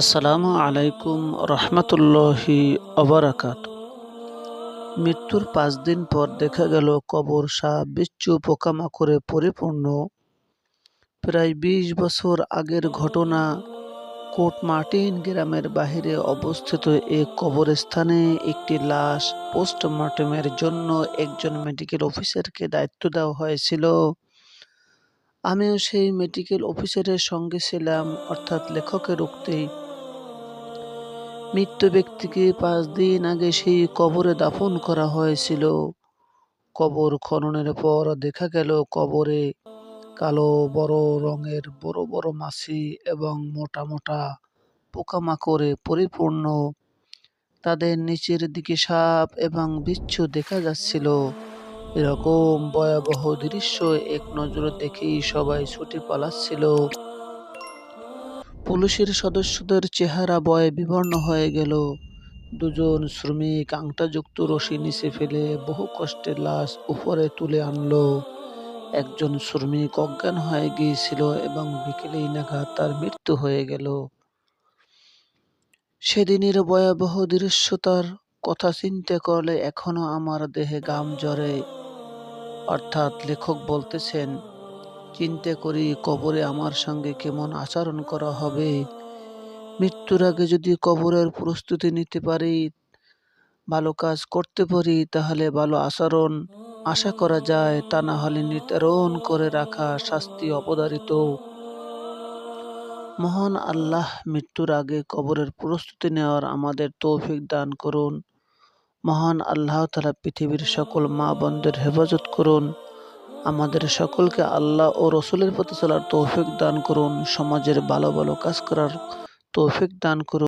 আসসালামু আলাইকুম রহমতুল্লাহি অবরাকাত মৃত্যুর পাঁচ দিন পর দেখা গেল কবর সাপ বিচ্ছু পোকামাকড়ে পরিপূর্ণ। প্রায় বিশ বছর আগের ঘটনা কোট মার্টিন গ্রামের বাহিরে অবস্থিত এক কবরস্থানে একটি লাশ পোস্টমর্টমের জন্য একজন মেডিকেল অফিসারকে দায়িত্ব দেওয়া হয়েছিল। আমিও সেই মেডিকেল অফিসারের সঙ্গে ছিলাম, অর্থাৎ লেখকের উক্তি। মৃত ব্যক্তিকে পাঁচ দিন আগে সেই কবরে দাফন করা হয়েছিল। কবর খননের পর দেখা গেল কবরে কালো, বড় রঙের বড় বড় মাছি এবং মোটা মোটা পোকামাকড়ে পরিপূর্ণ। তাদের নিচের দিকে সাপ এবং বিচ্ছু দেখা যাচ্ছিল। এরকম ভয়াবহ দৃশ্য এক নজরে দেখেই সবাই ছুটে পালাচ্ছিল। পুলিশের সদস্যদের চেহারা বয়ে বিবর্ণ হয়ে গেল। দুজন শ্রমিক আংটাযুক্ত রশি নিচে ফেলে বহু কষ্টে লাশ উপরে তুলে আনলো। একজন শ্রমিক অজ্ঞান হয়ে গিয়েছিল এবং বিকেলেই নাগাদ তার মৃত্যু হয়ে গেল। সেদিনের ভয়াবহ দৃশ্যতার কথা চিন্তা করলে এখনও আমার দেহে গাম জ্বরে অর্থাৎ লেখক বলতেছেন, চিন্তা করি কবরে আমার সঙ্গে কেমন আচরণ করা হবে। মৃত্যুর আগে যদি কবরের প্রস্তুতি নিতে পারি, ভালো কাজ করতে পারি, তাহলে ভালো আচরণ আশা করা যায়। তা না হলে নির্ধারণ করে রাখা শাস্তি অবধারিত মহান আল্লাহ মৃত্যুর আগে কবরের প্রস্তুতি নেওয়ার আমাদের তৌফিক দান করুন। মহান আল্লাহ তালা পৃথিবীর সকল মা বোনদের হেফাজত করুন। আমাদের সকলকে আল্লাহ ও রসুলের প্রতি চলার তৌফিক দান করুন। সমাজের ভালো ভালো কাজ করার তৌফিক দান করুন।